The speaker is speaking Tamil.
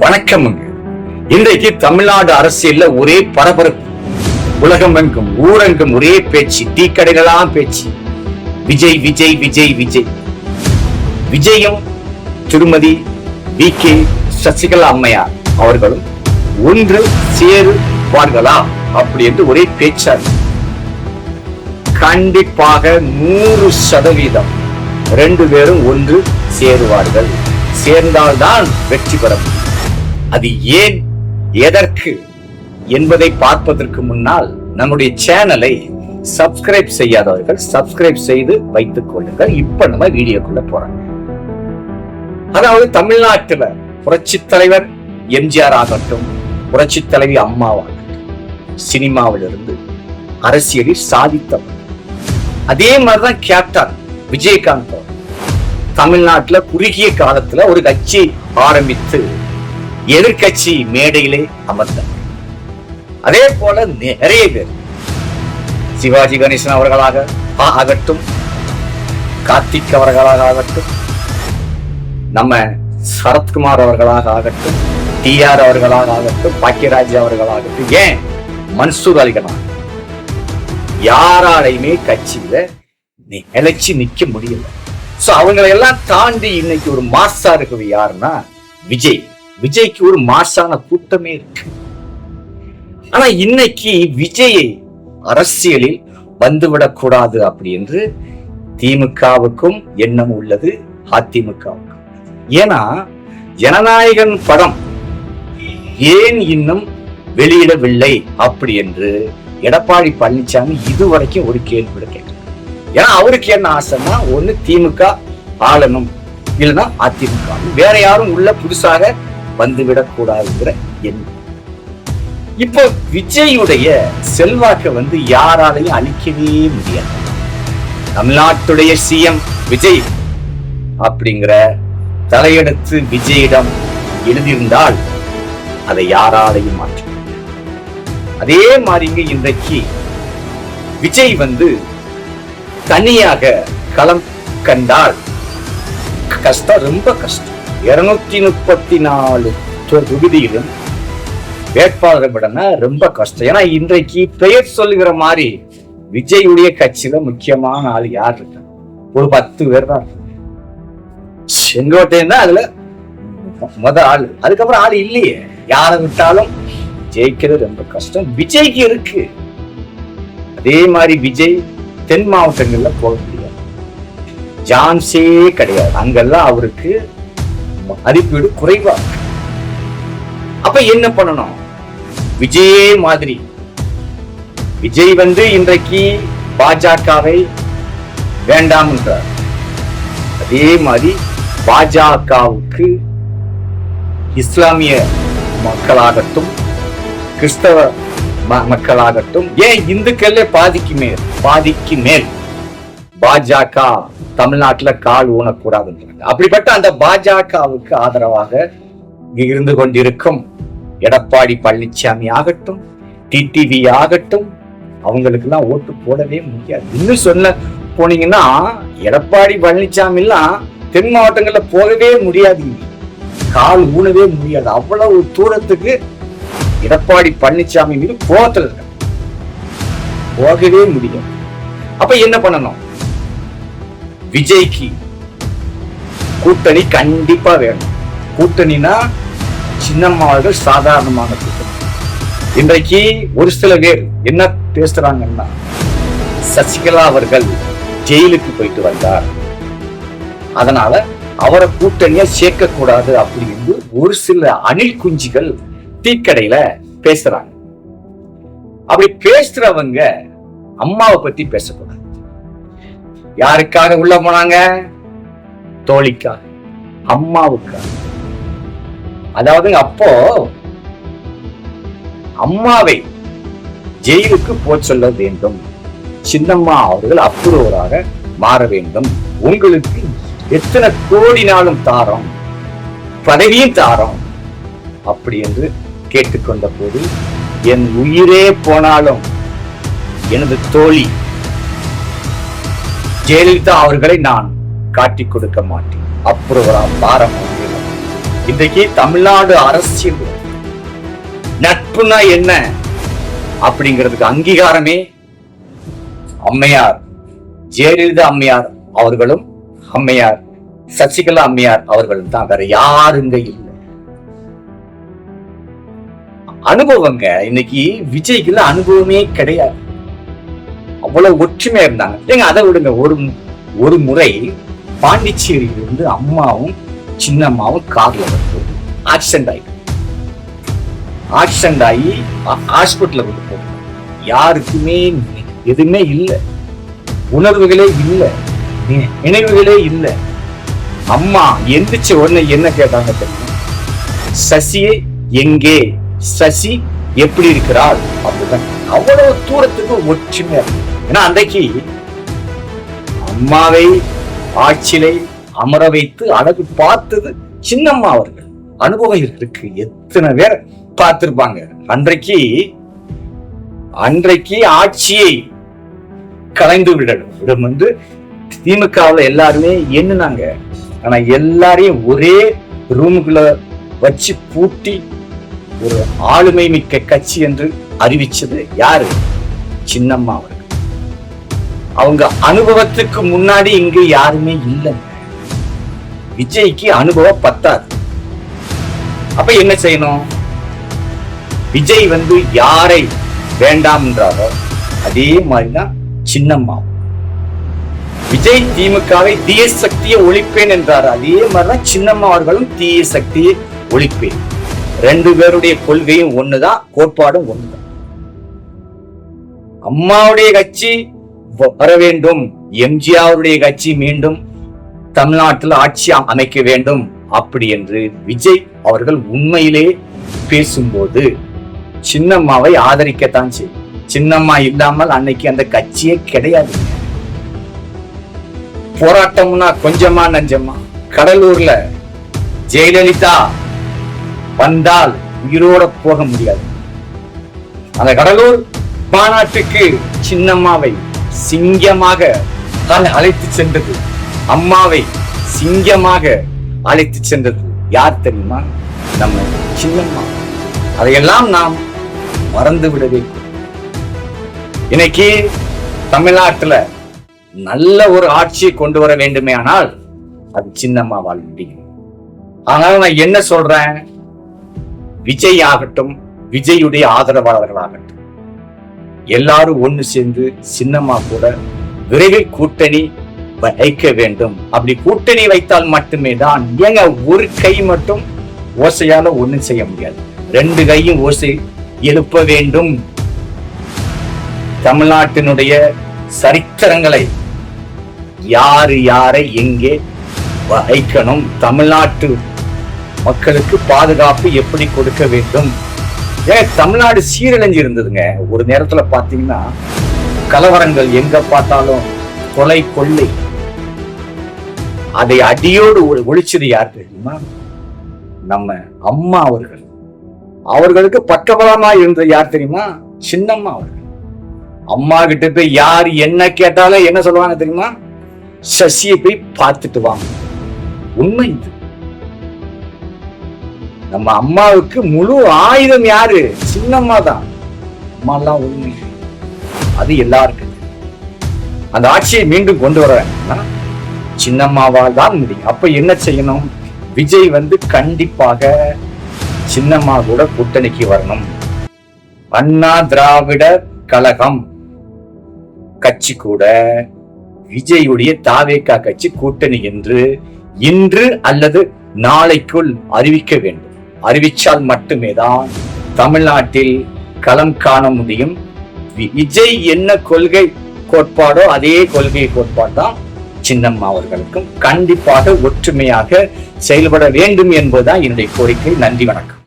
வணக்கமுங்க. இன்றைக்கு தமிழ்நாடு அரசியல்ல ஒரே பரபரப்பு. உலகம் எங்கும் ஊரெங்கும் ஒரே பேச்சு டீ கடைகளெல்லாம் பேச்சு. விஜய் விஜய் விஜய் விஜய். விஜயும் திருமதி வி. கே. சசிகலா அம்மையார் அவர்களும் ஒன்று சேருவார்களா அப்படி என்று ஒரே பேச்சா கண்டிப்பாக நூறு சதவீதம் ரெண்டு பேரும் ஒன்று சேருவார்கள். சேர்ந்தால்தான் வெற்றி பெற முடியும். அது ஏன் எதற்கு என்பதை பார்ப்பதற்கு முன்னால் நம்முடைய சேனலை சப்ஸ்கிரைப் செய்யாதவர்கள் சப்ஸ்கிரைப் செய்து வைத்துக் கொள்ளுங்கள். இப்ப நம்ம வீடியோக்குள்ள போறோம். அதாவது தமிழ்நாட்டுல புரட்சி தலைவர் எம்ஜிஆர் ஆகட்டும் புரட்சி தலைவி அம்மாவாகட்டும் சினிமாவிலிருந்து அரசியலில் சாதித்தவர். அதே மாதிரிதான் கேப்டன் விஜயகாந்த் தமிழ்நாட்டுல குறுகிய காலத்துல ஒரு கட்சி ஆரம்பித்து எதிர்கட்சி மேடையிலே அமர்ந்தார். அதே போல நிறைய பேர். சிவாஜி கணேசன் அவர்களாக ஆகட்டும் கார்த்திக் அவர்களாக ஆகட்டும் நம்ம சரத்குமார் அவர்களாக ஆகட்டும் டி ஆர் அவர்களாக ஆகட்டும் பாக்கியராஜ் அவர்களாகட்டும் ஏன்? மன்சூர் அலிகனா யாராலையுமே கட்சியில நிலைச்சு நிக்க முடியல. சோ அவங்களை எல்லாம் தாண்டி இன்னைக்கு ஒரு மாஸ்டா இருக்குது யாருன்னா விஜய். விஜய்க்கு ஒரு மாசான கூட்டமே இருக்கு. ஆனா இன்னைக்கு விஜயை அரசியலில் வந்துவிடக் கூடாது அப்படி என்று திமுகவுக்கும் எண்ணம் உள்ளது அதிமுகவுக்கும். ஏன்னா ஜனநாயகன் படம் ஏன் இன்னும் வெளியிடவில்லை அப்படி என்று எடப்பாடி பழனிசாமி இதுவரைக்கும் ஒரு கேள்வி கூட கேட்கல ஏன்னா அவருக்கு என்ன ஆசைன்னா ஒண்ணு திமுக ஆளணும் இல்லைன்னா அதிமுக. வேற யாரும் உள்ள புதுசாக வந்துவிடக்கூடாதுங்கிற எண்ணம். இப்போ விஜயுடைய செல்வாக்கை வந்து யாராலையும் அழிக்கவே முடியாது. தமிழ்நாட்டுடைய சிஎம் விஜய் அப்படிங்கிற தலையெடுத்து விஜயிடம் எழுதியிருந்தால் அதை யாராலையும் மாற்ற அதே மாதிரிங்க இன்றைக்கு விஜய் வந்து தனியாக களம் கண்டால் கஷ்டம் ரொம்ப கஷ்டம். இருநூத்தி முப்பத்தி நாலு தொகுதியிலும் வேட்பாளரை விடனா ரொம்ப கஷ்டம். ஏன்னா இன்றைக்கு பெயர் சொல்லுகிற மாதிரி விஜயுடைய கட்சியில முக்கியமான ஆள் யார் இருக்கா ஒரு பத்து பேர் தான் செங்கோட்டையன் தான் அதுல முத ஆள். அதுக்கப்புறம் ஆள் இல்லையே. யாரை விட்டாலும் ஜெயிக்கிறது ரொம்ப கஷ்டம். விஜய்க்கு இருக்கு. அதே மாதிரி விஜய் தென் மாவட்டங்கள்ல போக முடியாது. ஜான்ஸே கிடையாது. அங்கெல்லாம் அவருக்கு மதிப்பீடு குறைவா? அப்ப என்ன பண்ணணும்? விஜயே மாதிரி. விஜய் வந்து இன்றைக்கு பாஜகவை வேண்டாம் என்றார். அதே மாதிரி பாஜகவுக்கு இஸ்லாமிய மக்களாகட்டும் கிறிஸ்தவ ம- மக்களாகட்டும் ஏன் இந்துக்களே பாதிக்கு மேல் பாதிக்கு மேல். பாஜக தமிழ்நாட்டுல கால் ஊனக்கூடாதுன்றாங்க. அப்படிப்பட்ட அந்த பாஜகவுக்கு ஆதரவாக இங்க இருந்து கொண்டிருக்கும் எடப்பாடி பழனிசாமி ஆகட்டும் டிடிவி ஆகட்டும் அவங்களுக்கெல்லாம் ஓட்டு போடவே முடியாது. இன்னும் சொன்ன போனீங்கன்னா எடப்பாடி பழனிசாமி எல்லாம் தென் மாவட்டங்கள்ல போகவே முடியாது. கால் ஊனவே முடியாது. அவ்வளவு தூரத்துக்கு எடப்பாடி பழனிசாமி மீது கோவத்தில் இருக்க போகவே முடியும் அப்ப என்ன பண்ணணும்? விஜய்க்கு கூட்டணி கண்டிப்பா வேணும். கூட்டணினா சின்னம்மாவர்கள் சாதாரணமான கூட்டணி. இன்றைக்கு ஒரு சில பேர் என்ன பேசுறாங்கன்னா சசிகலா அவர்கள் ஜெயிலுக்கு போயிட்டு வந்தார். அதனால அவரை கூட்டணியா சேர்க்க கூடாது அப்படின்னு ஒரு சில அணில் குஞ்சுகள் தீக்கடையில பேசுறாங்க. அப்படி பேசுறவங்க அம்மாவை பத்தி பேசப்படும். யாருக்காக உள்ள போனாங்க? தோழிக்காக அம்மாவுக்காக. அதாவது அப்போ அம்மாவை ஜெயிலுக்கு போச் சொல்ல வேண்டும். சின்னம்மா அவர்கள் அப்புறவராக மாற வேண்டும். உங்களுக்கு எத்தனை கோடி நாளும் பதவியும் தாரம் அப்படி என்று கேட்டுக்கொண்ட போது என் உயிரே போனாலும் எனது தோழி ஜெயலலிதா அவர்களை நான் காட்டி கொடுக்க மாட்டேன். அப்புறவரா பாரம் இன்றைக்கு தமிழ்நாடு அரசியல் நட்புனா என்ன? அப்படிங்கிறதுக்கு அங்கீகாரமே அம்மையார் ஜெயலலிதா அம்மையார் அவர்களும் அம்மையார் சசிகலா அம்மையார் அவர்களும் தான். வேற யாருங்க இல்லை? அனுபவங்க. இன்னைக்கு விஜய்க்குள்ள அனுபவமே கிடையாது. அவ்வளவு ஒற்றுமையா இருந்தாங்க. ஏங்க அதை விடுங்க. ஒரு ஒரு முறை பாண்டிச்சேரியில இருந்து அம்மாவும் சின்னம்மாவும் கார்ல வந்து ஆக்சிடென்ட் ஆயிட்டு. ஆக்சிடென்ட் ஆகி ஹாஸ்பிட்டல கொண்டு போறாங்க யாருக்குமே எதுவுமே இல்லை. உணர்வுகளே இல்லை. நினைவுகளே இல்லை. அம்மா எந்திரிச்ச உடனே என்ன கேட்டாங்க தெரியும்? சசியே எங்கே? சசி எப்படி இருக்கிறாள்? அப்படிதான். அவ்வளவு தூரத்துக்கு ஒற்றுமையா இருக்கு. ஏன்னா அன்றைக்கு அம்மாவை ஆட்சியிலே அமர வைத்து அழகு பார்த்தது சின்னம்மா அவர்கள். அனுபவம் இருக்கு. எத்தனை பேர் பார்த்திருப்பாங்க. அன்றைக்கு அன்றைக்கு ஆட்சியை கலைந்து விடணும் விடும் வந்து திமுகவுல எல்லாருமே எண்ணுனாங்க. ஆனா எல்லாரையும் ஒரே ரூமுக்குள்ள வச்சு பூட்டி ஒரு ஆளுமை மிக்க கட்சி என்று அறிவிச்சது யாரு? சின்னம்மா அவர்கள். அவங்க அனுபவத்துக்கு முன்னாடி இங்கு யாருமே இல்லை. விஜய்க்கு அனுபவம் பத்தாது. அப்ப என்ன செய்யணும்? விஜய் வந்து யாரை வேண்டாம் என்றாரோ அதே மாதிரிதான் சின்னம்மா விஜய் திமுகவை தீய சக்தியை ஒழிப்பேன் என்றார். அதே மாதிரிதான் சின்னம்மா அவர்களும் தீய சக்தியை ஒழிப்பேன். ரெண்டு பேருடைய கொள்கையும் ஒண்ணுதான் கோட்பாடும் ஒண்ணுதான். அம்மாவுடைய கட்சி வர வேண்டும் எம்ஜிஆருடைய கட்சி மீண்டும் தமிழ்நாட்டில் ஆட்சி அமைக்க வேண்டும். அப்படி என்று விஜய் அவர்கள் உண்மையிலே பேசும்போது சின்னம்மாவை ஆதரிக்கத்தான் செய்யும் சின்னம்மா இல்லாமல் அன்னைக்கு அந்த கட்சியே கிடையாது. போராட்டம்னா கொஞ்சமா நஞ்சமா கடலூர்ல ஜெயலலிதா வந்தால் உயிரோட போக முடியாது. அந்த கடலூர் மாநாட்டுக்கு சின்னம்மாவை சிங்கமாக தான் அழைத்து சென்றது. அம்மாவை சிங்கமாக அழைத்து சென்றது யார் தெரியுமா? நம்ம சின்னம்மா. அதையெல்லாம் நாம் மறந்து விடவே இன்னைக்கு தமிழ்நாட்டுல நல்ல ஒரு ஆட்சியை கொண்டு வர வேண்டுமே ஆனால் அது சின்னம்மாவால் முடியும். ஆனால் நான் என்ன சொல்றேன்? விஜய் ஆகட்டும் விஜயுடைய ஆதரவாளர்களாகட்டும். எல்லாரும் ஒன்னு சேர்ந்து சின்னம்மா கூட விரைவில் கூட்டணி வைக்க வேண்டும். அப்படி கூட்டணி வைத்தால் மட்டுமே தான் ஏங்க ஒரு கை மட்டும் ஓசையால ஒண்ணும் செய்ய முடியாது. ரெண்டு கையும் ஓசை எழுப்ப வேண்டும். தமிழ்நாட்டினுடைய சரித்திரங்களை யாரு யாரை எங்கே வைக்கணும் தமிழ்நாட்டு மக்களுக்கு பாதுகாப்பு எப்படி கொடுக்க வேண்டும்? ஏன் தமிழ்நாடு சீரழிஞ்சு இருந்ததுங்க. ஒரு நேரத்துல பாத்தீங்கன்னா கலவரங்கள் எங்க பார்த்தாலும் கொலை கொள்ளை. அதை அடியோடு ஒரு ஒழிச்சது யார் தெரியுமா? நம்ம அம்மா அவர்கள். அவர்களுக்கு பக்கபலமா இருந்தது யார் தெரியுமா? சின்னம்மா அவர்கள். அம்மா கிட்ட போய் யார் என்ன கேட்டாலும் என்ன சொல்லுவாங்க தெரியுமா? சசியை போய் பார்த்துட்டு வாங்க. உண்மை இது. நம்ம அம்மாவுக்கு முழு ஆயுதம் யாரு? சின்னம்மா தான் அம்மாலாம் உண்மை அது எல்லாருக்கும் அந்த ஆட்சியை மீண்டும் கொண்டு வர சின்னம்மாவால் தான் முடியும். அப்ப என்ன செய்யணும்? விஜய் வந்து கண்டிப்பாக சின்னம்மா கூட கூட்டணிக்கு வரணும். அண்ணா திராவிட கழகம் கட்சி கூட விஜயுடைய தாவேகா கட்சி கூட்டணி என்று இன்று அல்லது நாளைக்குள் அறிவிக்க வேண்டும். அறிவிச்சால் மட்டுமே தான் தமிழ்நாட்டில் களம் காண முடியும். விஜய் என்ன கொள்கை கோட்பாடோ அதே கொள்கை கோட்பாடு தான் சின்னம்மா அவர்களுக்கும். கண்டிப்பாக ஒற்றுமையாக செயல்பட வேண்டும் என்பதுதான் என்னுடைய கோரிக்கை. நன்றி வணக்கம்.